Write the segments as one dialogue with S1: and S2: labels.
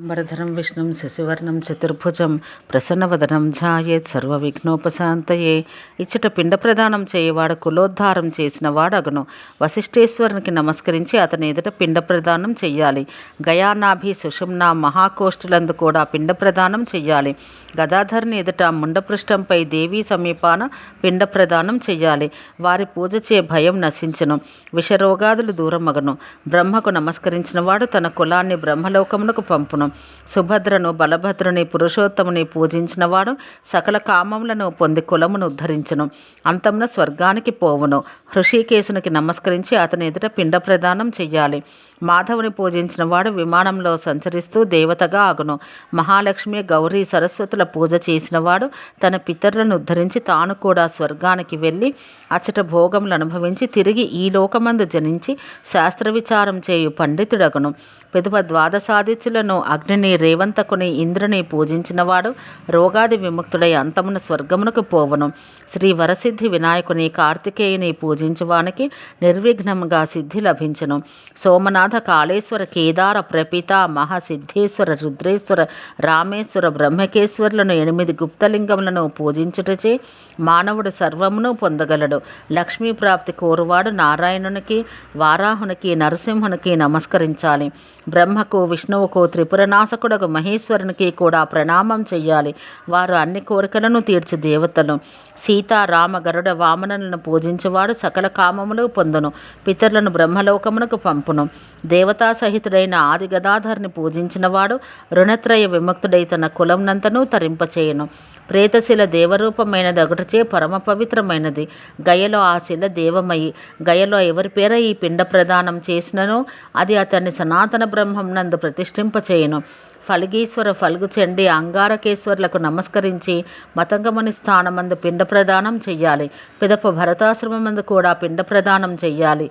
S1: అంబరధరం విష్ణుం శశివర్ణం చతుర్భుజం ప్రసన్నవదనం ఝాయేత్ సర్వవిఘ్నోపశాంతయే. ఇచ్చట పిండ ప్రదానం చేయవాడు కులోద్ధారం చేసిన వాడగను. వశిష్ఠేశ్వరునికి నమస్కరించి అతని ఎదుట పిండ ప్రదానం చెయ్యాలి. గయానాభి సుషుమ్న మహాకోష్ఠులందు కూడా పిండ ప్రదానం చెయ్యాలి. గదాధరుని ఎదుట ముండపృష్ఠంపై దేవీ సమీపాన పిండ ప్రదానం చెయ్యాలి. వారి పూజ చే భయం నశించను. విషరోగాదులు దూరమగను. బ్రహ్మకు నమస్కరించిన వాడు తన కులాన్ని బ్రహ్మలోకమునకు పంపును. సుభద్రను బలభద్రుని పురుషోత్తముని పూజించినవాడు సకల కామములను పొంది కులమును ఉద్ధరించును. అంతమున స్వర్గానికి పోవును. హృషికేశునికి నమస్కరించి అతని ఎదుట పిండ ప్రదానం చెయ్యాలి. మాధవుని పూజించిన వాడు విమానంలో సంచరిస్తూ దేవతగా ఆగును. మహాలక్ష్మి గౌరీ సరస్వతుల పూజ చేసినవాడు తన పితరులను ఉద్ధరించి తాను కూడా స్వర్గానికి వెళ్ళి అచ్చట భోగములు అనుభవించి తిరిగి ఈ లోకమందు జనించి శాస్త్ర విచారం చేయు పండితుడగును. పెదవ ద్వాదశాదిత్యులను అగ్నిని రేవంతకుని ఇంద్రుని పూజించినవాడు రోగాది విముక్తుడై అంతమున స్వర్గమునకు పోవను. శ్రీ వరసిద్ధి వినాయకుని కార్తికేయుని పూజించువానికి నిర్విఘ్నంగా సిద్ధి లభించను. సోమనాథ కాళేశ్వర కేదార ప్రపిత మహాసిద్ధేశ్వర రుద్రేశ్వర రామేశ్వర బ్రహ్మకేశ్వరులను ఎనిమిది గుప్తలింగములను పూజించుటచే మానవుడు సర్వమును పొందగలడు. లక్ష్మీ ప్రాప్తి కోరువాడు నారాయణునికి వారాహునికి నరసింహునికి నమస్కరించాలి. బ్రహ్మకు విష్ణువుకు త్రిపుర నాశకుడకు మహేశ్వరునికి కూడా ప్రణామం చెయ్యాలి. వారు అన్ని కోరికలను తీర్చి దేవతలు. సీత రామ గరుడ వామనులను పూజించేవాడు సకల కామములు పొందును. పితరులను బ్రహ్మలోకమునకు పంపును. దేవతా సహితుడైన ఆది గదాధర్ని పూజించినవాడు రుణత్రయ విముక్తుడై తన కులంనంతనూ తరింపచేయను. ప్రేతశిల దేవరూపమైనది దగుటచే పరమ పవిత్రమైనది గయలో ఆ శిల దేవమయి గయలో ఎవరి పేర ఈ పిండ ప్రదానం చేసిననో అది అతన్ని సనాతన బ్రహ్మం నందు ప్రతిష్ఠింపచేయను. ఫల్గీశ్వర ఫల్గుచండి అంగారకేశ్వర్లకు నమస్కరించి మతంగముని స్థానమందు పిండ ప్రదానం చెయ్యాలి. పిదప భరతాశ్రమమందు కూడా పిండ ప్రదానం చెయ్యాలి.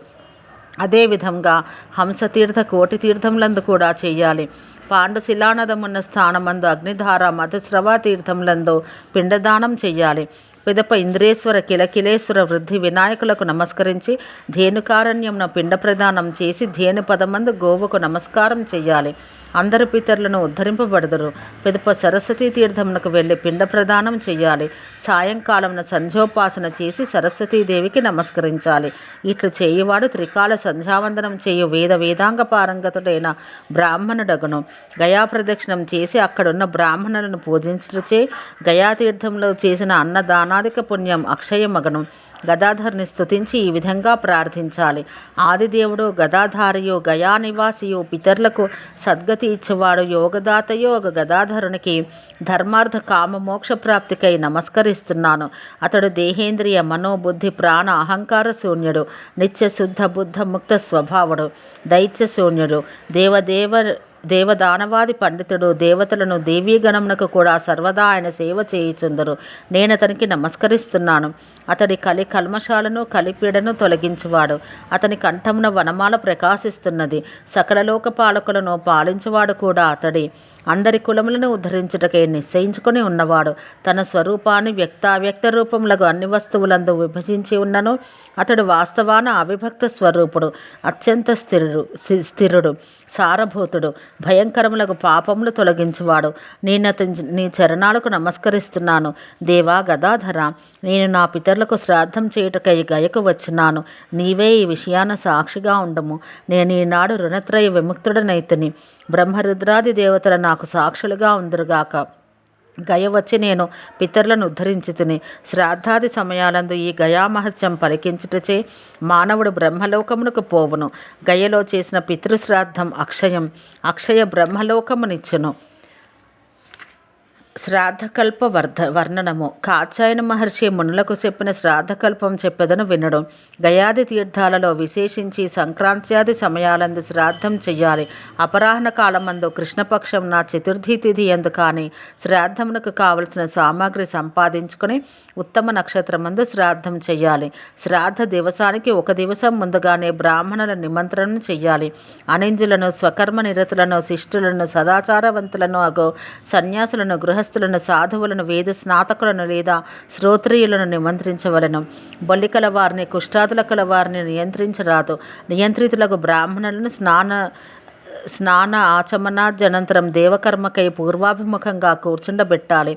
S1: అదేవిధంగా హంసతీర్థ కోటి తీర్థములందు కూడా చేయాలి పాండు శిలానదమున్న స్థానమందు అగ్నిధార మధుస్రవ తీర్థములందు పిండదానం చేయాలి పిదప ఇంద్రేశ్వర కిలకిలేశ్వర వృద్ధి వినాయకులకు నమస్కరించి ధేనుకారణ్యంను పిండ ప్రదానం చేసి ధేను పదమందు గోవుకు నమస్కారం చేయాలి అందరు పితరులను ఉద్ధరింపబడదురు. పిదప సరస్వతీ తీర్థమునకు వెళ్ళి పిండ ప్రదానం చేయాలి సాయంకాలమున సంధ్యోపాసన చేసి సరస్వతీదేవికి నమస్కరించాలి. ఇట్లు చేయువాడు త్రికాల సంధ్యావందనం చేయు వేద వేదాంగ పారంగతుడైన బ్రాహ్మణుడగును. గయా ప్రదక్షిణం చేసి అక్కడున్న బ్రాహ్మణులను పూజించుటచే గయాతీర్థంలో చేసిన అన్నదానాదిక పుణ్యం అక్షయ మగనం గదాధర్ని స్థుతించి ఈ విధంగా ప్రార్థించాలి. ఆదిదేవుడు గదాధారయో గయా నివాసియో పితరులకు సద్గతి ఇచ్చేవాడు యోగదాతయో ఒక గదాధరునికి ధర్మార్థ కామ మోక్ష ప్రాప్తికై నమస్కరిస్తున్నాను. అతడు దేహేంద్రియ మనోబుద్ధి ప్రాణ అహంకార శూన్యుడు నిత్య శుద్ధ బుద్ధ ముక్త స్వభావుడు దైత్య శూన్యుడు దేవదేవ దేవదానవాది పండితుడు దేవతలను దేవీగణమునకు కూడా సర్వదా ఆయన సేవ చేయుచుందరు. నేను అతనికి నమస్కరిస్తున్నాను. అతడి కలి కల్మశాలను కలిపీడను తొలగించువాడు. అతని కంఠమున వనమాల ప్రకాశిస్తున్నది. సకలలోక పాలకులను పాలించువాడు కూడా అతడి. అందరి కులములను ఉద్ధరించుటకై నిశ్చయించుకొని ఉన్నవాడు. తన స్వరూపాన్ని వ్యక్తావ్యక్త రూపములకు అన్ని వస్తువులందు విభజించి ఉన్నను. అతడు వాస్తవాన అవిభక్త స్వరూపుడు అత్యంత స్థిరుడు స్థిరుడు సారభూతుడు భయంకరములకు పాపములు తొలగించువాడు. నేను అతని నీ చరణాలకు నమస్కరిస్తున్నాను. దేవా గదాధర నేను నా పితరులకు శ్రాద్ధం చేయుటకై గయకు వచ్చినాను. నీవే ఈ విషయాన సాక్షిగా ఉండము. నేను ఈనాడు రుణత్రయ విముక్తుడనైతిని. బ్రహ్మరుద్రాది దేవతల నాకు సాక్షులుగా ఉందరుగాక. గయ వచ్చి నేను పితరులను ఉద్ధరించి తిని శ్రాద్ధాది సమయాలందు ఈ గయామహత్యం పలికించుటచే మానవుడు బ్రహ్మలోకమునకు పోవును. గయలో చేసిన పితృశ్రాద్ధం అక్షయం. అక్షయ బ్రహ్మలోకమునిచ్చును. శ్రాద్ధకల్ప వర్ధ వర్ణనము. కాచాయన మహర్షి మునులకు చెప్పిన శ్రాద్ధకల్పం చెప్పెదను వినడం. గయాది తీర్థాలలో విశేషించి సంక్రాంత్యాది సమయాలందు శ్రాద్ధం చెయ్యాలి. అపరాహ్న కాలమందు కృష్ణపక్షం నా చతుర్థి తిథి ఎందు కానీ శ్రాద్ధమునకు కావలసిన సామాగ్రి సంపాదించుకొని ఉత్తమ నక్షత్రమందు శ్రాద్ధం చెయ్యాలి. శ్రాద్ధ దివసానికి ఒక దివసం ముందుగానే బ్రాహ్మణుల నిమంత్రణ చెయ్యాలి. అనింజులను స్వకర్మ నిరతులను శిష్టులను సదాచారవంతులను అగో సన్యాసులను గృహస్థులను సాధువులను వేద స్నాతకులను లేదా శ్రోత్రియులను నిమంత్రించవలను. బొల్లికల వారిని కుష్టాదుల కల వారిని నియంత్రించరాదు. నియంత్రితులకు బ్రాహ్మణులను స్నాన స్నాన ఆచమనాజనంతరం దేవకర్మకై పూర్వాభిముఖంగా కూర్చుండబెట్టాలి.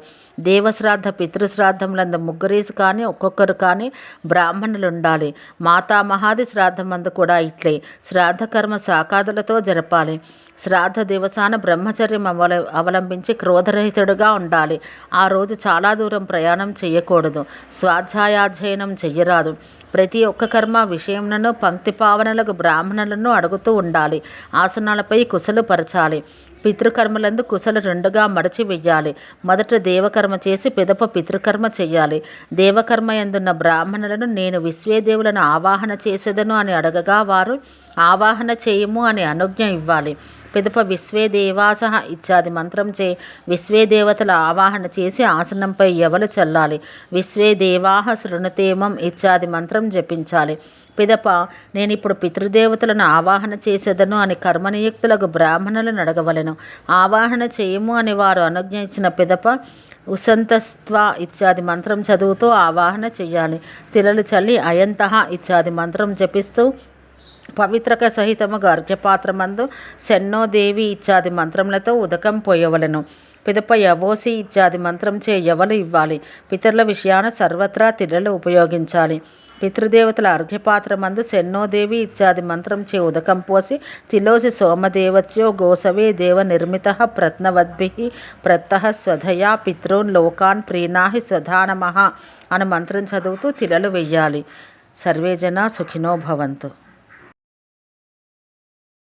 S1: దేవశ్రాద్ధ పితృశ్రాద్ధములందు ముగ్గురేసి కానీ ఒక్కొక్కరు కానీ బ్రాహ్మణులు ఉండాలి మాతామహాది శ్రాద్ధమందు కూడా ఇట్లే. శ్రాద్ధకర్మ సాకాదులతో జరపాలి. శ్రాద్ధ దివసాన బ్రహ్మచర్యం అవల అవలంబించి క్రోధరహితుడుగా ఉండాలి. ఆ రోజు చాలా దూరం ప్రయాణం చేయకూడదు స్వాధ్యాయాధ్యయనం చెయ్యరాదు. ప్రతి ఒక్క కర్మ విషయంలో పంక్తి పావనలకు బ్రాహ్మణులను అడుగుతూ ఉండాలి. ఆసనాలపై కుశలు పరచాలి పితృకర్మలందు కుశలు రెండుగా మడచి వెయ్యాలి. మొదట దేవకర్మ చేసి పిదప పితృకర్మ చెయ్యాలి. దేవకర్మ ఎందున్న బ్రాహ్మణులను నేను విశ్వేదేవులను ఆవాహన చేసేదను అని అడగగా వారు ఆవాహన చేయము అని అనుజ్ఞ ఇవ్వాలి. పిదప విశ్వేదేవాస ఇత్యాది మంత్రం చే విశ్వేదేవతల ఆవాహన చేసి ఆసనంపై ఎవలు చల్లాలి. విశ్వేదేవాహ శృణుతేమం ఇత్యాది మంత్రం జపించాలి. పిదప నేను ఇప్పుడు పితృదేవతలను ఆవాహన చేసేదను అని కర్మనియుక్తులకు బ్రాహ్మణులను అడగవలెను. ఆవాహన చేయము అని వారు అనుజ్ఞ ఇచ్చిన పిదప ఉసంతస్త్వ ఇత్యాది మంత్రం చదువుతూ ఆవాహన చెయ్యాలి. తిలలు చల్లి అయంతః ఇత్యాది మంత్రం జపిస్తూ పవిత్రక సహితముగా అర్ఘ్యపాత్రమందు శన్నోదేవి ఇత్యాది మంత్రములతో ఉదకం పోయవలను పిదప యవోసి ఇత్యాది మంత్రం చే ఎవలు ఇవ్వాలి. పితరుల విషయాన సర్వత్రా తిరలు ఉపయోగించాలి. పితృదేవతల అర్ఘ్యపాత్రమందు శన్నోదేవి ఇత్యాది మంత్రం చే ఉదకం పోసి తిలోసి సోమదేవత్యో గోసవే దేవ నిర్మిత ప్రత్నవద్భి ప్రత్త స్వధయా పితృన్ లోకాన్ ప్రీణాహి స్వధానమహ అని మంత్రం చదువుతూ తిలలు వెయ్యాలి. సర్వేజన సుఖినో భవంతు.